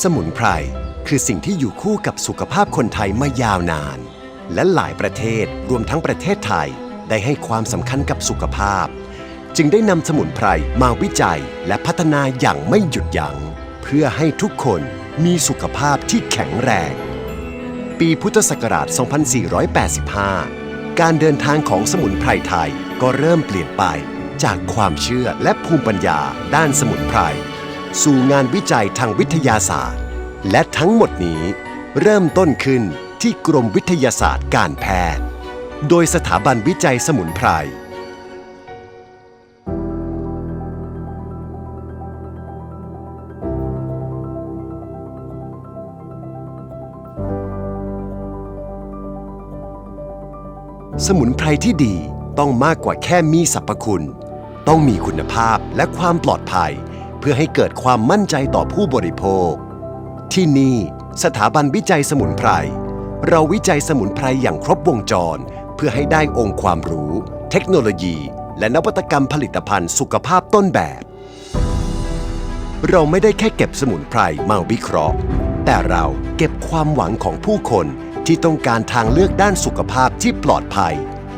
สมุนไพรคือสิ่งที่อยู่คู่กับสุขภาพคนไทยมายาวนาน และหลายประเทศรวมทั้งประเทศไทยได้ให้ความสำคัญกับสุขภาพ จึงได้นำสมุนไพรมาวิจัยและพัฒนาอย่างไม่หยุดยัง้งเพื่อให้ทุกคนมีสุขภาพที่แข็งแรง ปีพุทธศักราช 2485 การเดินทางของสมุนไพรไทยก็เริ่มเปลี่ยนไปจากความเชื่อและภูมิปัญญาด้านสมุนไพร สู่งานวิจัยทางวิทยาศาสตร์ และทั้งหมดนี้เริ่มต้นขึ้นที่กรมวิทยาศาสตร์การแพทย์ โดยสถาบันวิจัยสมุนไพร สมุนไพรที่ดีต้องมากกว่าแค่มีสรรพคุณ ต้องมีคุณภาพและความปลอดภัย เพื่อให้เกิดความมั่นใจต่อผู้บริโภค ที่นี่สถาบันวิจัยสมุนไพร เราวิจัยสมุนไพรอย่างครบวงจร เพื่อให้ได้องค์ความรู้ เทคโนโลยี และนวัตกรรมผลิตภัณฑ์สุขภาพต้นแบบ เราไม่ได้แค่เก็บสมุนไพรมาวิเคราะห์ แต่เราเก็บความหวังของผู้คนที่ต้องการทางเลือกด้านสุขภาพที่ปลอดภัย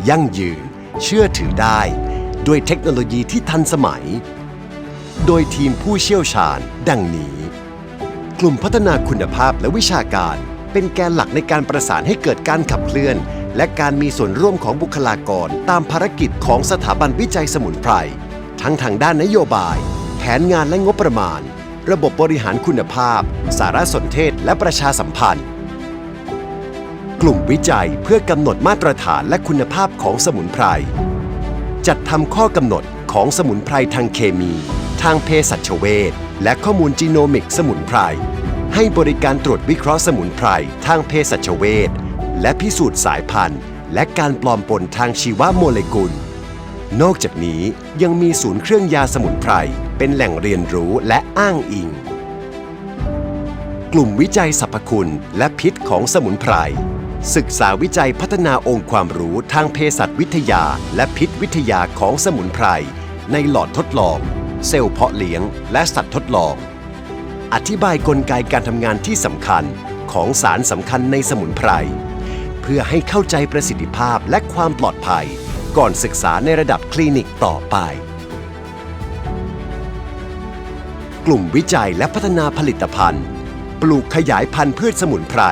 ยั่งยืน เชื่อถือได้ ด้วยเทคโนโลยีที่ทันสมัย โดยทีมผู้เชี่ยวชาญ ดังนี้ กลุ่มพัฒนาคุณภาพและวิชาการ เป็นแกนหลักในการประสานให้เกิดการขับเคลื่อน และการมีส่วนร่วมของบุคลากร ตามภารกิจของสถาบันวิจัยสมุนไพรทั้งทางด้านนโยบาย แผนงานและงบประมาณ ระบบบริหารคุณภาพ สารสนเทศและประชาสัมพันธ์ กลุ่มวิจัยเพื่อกำหนดมาตรฐานและคุณภาพของสมุนไพรจัดทำข้อกำหนดของสมุนไพรทางเคมี ทางเภสัชเวชและข้อมูลจีโนมิกสมุนไพร ให้บริการตรวจวิเคราะห์สมุนไพรทางเภสัชเวชและพิสูจน์สายพันธุ์ และการปลอมปนทางชีวโมเลกุล นอกจากนี้ยังมีศูนย์เครื่องยาสมุนไพร เป็นแหล่งเรียนรู้และอ้างอิง กลุ่มวิจัยสรรพคุณและพิษของสมุนไพร ศึกษาวิจัยพัฒนาองค์ความรู้ทางเภสัชวิทยา และพิษวิทยาของสมุนไพรในหลอดทดลอง เซลล์เพาะเลี้ยง และสัตว์ทดลอง อธิบายกลไกการทำงานที่สำคัญของสารสำคัญในสมุนไพร เพื่อให้เข้าใจประสิทธิภาพและความปลอดภัย ก่อนศึกษาในระดับคลินิกต่อไป กลุ่มวิจัยและพัฒนาผลิตภัณฑ์ ปลูกขยายพันธุ์พืชสมุนไพร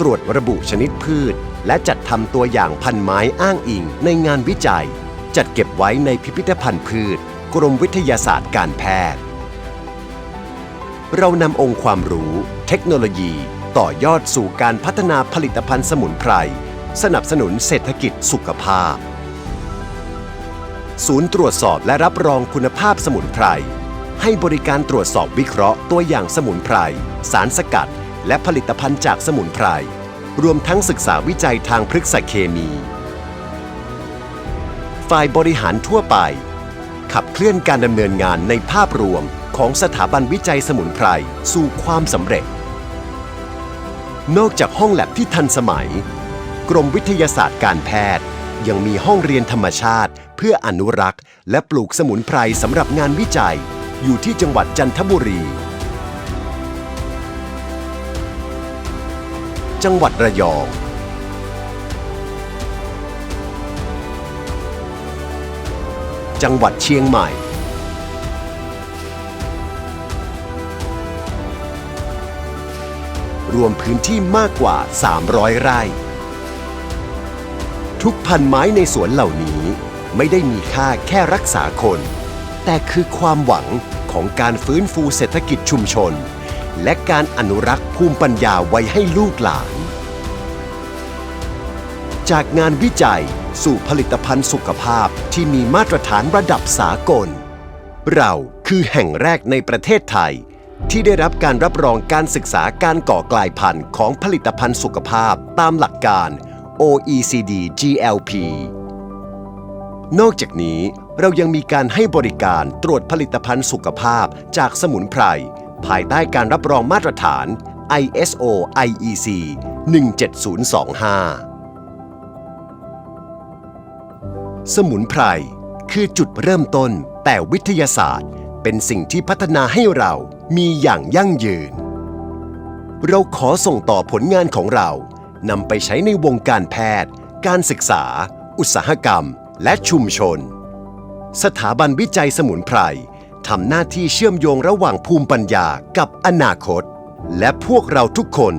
ตรวจระบุชนิดพืช และจัดทำตัวอย่างพันธุ์ไม้อ้างอิงในงานวิจัย จัดเก็บไว้ในพิพิธภัณฑ์พืช กรมวิทยาศาสตร์การแพทย์ เรานำองค์ความรู้ เทคโนโลยี ต่อยอดสู่การพัฒนาผลิตภัณฑ์สมุนไพร สนับสนุนเศรษฐกิจสุขภาพ ศูนย์ตรวจสอบและรับรองคุณภาพสมุนไพร ให้บริการตรวจสอบวิเคราะห์ตัวอย่างสมุนไพร สารสกัด และผลิตภัณฑ์จากสมุนไพร รวมทั้งศึกษาวิจัยทางพฤกษเคมี ฝ่ายบริหารทั่วไป ขับเคลื่อนการดำเนินงานในภาพรวมของสถาบันวิจัยสมุนไพรสู่ความสำเร็จ นอกจากห้องแลบที่ทันสมัย กรมวิทยาศาสตร์การแพทย์ ยังมีห้องเรียนธรรมชาติ เพื่ออนุรักษ์ และปลูกสมุนไพรสำหรับงานวิจัย อยู่ที่จังหวัดจันทบุรี จังหวัดระยอง จังหวัดเชียงใหม่ รวมพื้นที่มากกว่า 300 ไร่ ทุกพันไม้ในสวนเหล่านี้ไม่ได้มีค่าแค่รักษาคน แต่คือความหวังของการฟื้นฟูเศรษฐกิจชุมชน และการอนุรักษ์ภูมิปัญญาไว้ให้ลูกหลาน จากงานวิจัย สู่ผลิตภัณฑ์สุขภาพที่มีมาตรฐานระดับสากล เราคือแห่งแรกในประเทศไทย ที่ได้รับการรับรองการศึกษาการก่อกลายพันธุ์ของผลิตภัณฑ์สุขภาพตามหลักการ OECD GLP นอกจากนี้เรายังมีการให้บริการตรวจผลิตภัณฑ์สุขภาพจากสมุนไพร ภายใต้การรับรองมาตรฐาน ISO IEC 17025 สมุนไพรคือจุดเริ่มต้นแต่วิทยาศาสตร์ เป็นสิ่งที่พัฒนาให้เรามีอย่างยั่งยืน เราขอส่งต่อผลงานของเรานำไปใช้ในวงการแพทย์ การศึกษา อุตสาหกรรม และชุมชน สถาบันวิจัยสมุนไพรทำหน้าที่เชื่อมโยงระหว่างภูมิปัญญากับอนาคต และพวกเราทุกคน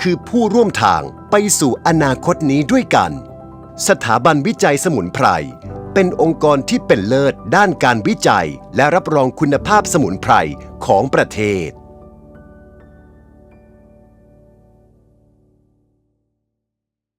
คือผู้ร่วมทางไปสู่อนาคตนี้ด้วยกัน สถาบันวิจัยสมุนไพร เป็นองค์กรที่เป็นเลิศด้านการวิจัย และรับรองคุณภาพสมุนไพรของประเทศ